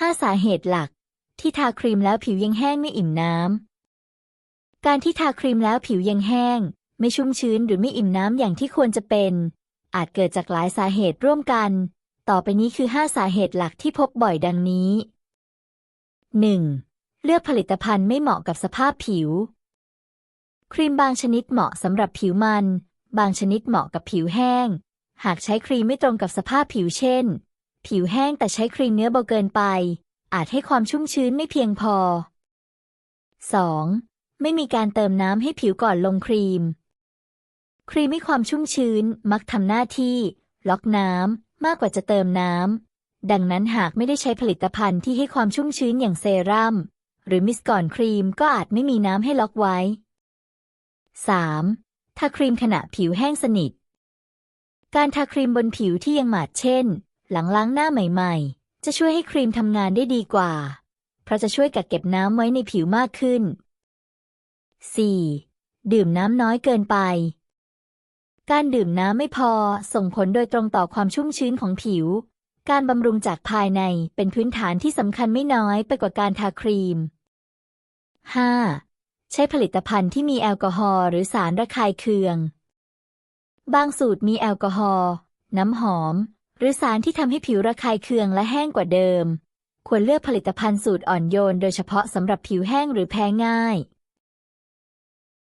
5 สาเหตุหลัก ที่ทาครีมแล้วผิวยังแห้งไม่อิ่มน้ำ การที่ทาครีมแล้วผิวยังแห้ง ไม่ชุ่มชื้นหรือไม่อิ่มน้ำอย่างที่ควรจะเป็น อาจเกิดจากหลายสาเหตุร่วมกัน ต่อไปนี้คือ 5 สาเหตุหลักที่พบบ่อยดังนี้ 1. เลือกผลิตภัณฑ์ไม่เหมาะกับสภาพผิว ครีมบางชนิดเหมาะสำหรับผิวมัน บางชนิดเหมาะกับผิวแห้ง หากใช้ครีมไม่ตรงกับสภาพผิวเช่น ผิวแห้งแต่ใช้ครีมเนื้อเบาเกินไป อาจให้ความชุ่มชื้นไม่เพียงพอ 2. ไม่มีการเติมน้ำให้ผิวก่อนลงครีม ครีมให้ความชุ่มชื้นมักทำหน้าที่ ล็อกน้ำมากกว่าจะเติมน้ำ ดังนั้นหากไม่ได้ใช้ผลิตภัณฑ์ที่ให้ความชุ่มชื้นอย่างเซรั่มหรือมิสก่อนครีมก็อาจไม่มีน้ำให้ล็อกไว้ 3. ทาครีมขณะผิวแห้งสนิท การทาครีมบนผิวที่ยังหมาดเช่น หลังล้างหน้าใหม่ๆ จะช่วยให้ครีมทำงานได้ดีกว่า เพราะจะช่วยกักเก็บน้ำไว้ในผิวมากขึ้น 4. ดื่มน้ำน้อยเกินไป การดื่มน้ำไม่พอส่งผลโดยตรงต่อความชุ่มชื้นของผิว การบำรุงจากภายในเป็นพื้นฐานที่สำคัญไม่น้อยไปกว่าการทาครีม 5. ใช้ผลิตภัณฑ์ที่มีแอลกอฮอล์หรือสารระคายเคือง บางสูตรมีแอลกอฮอล์น้ำหอม หรือสารที่ทำให้ผิวระคายเคืองและแห้งกว่าเดิม ควรเลือกผลิตภัณฑ์สูตรอ่อนโยน โดยเฉพาะสำหรับผิวแห้งหรือแพ้ง่าย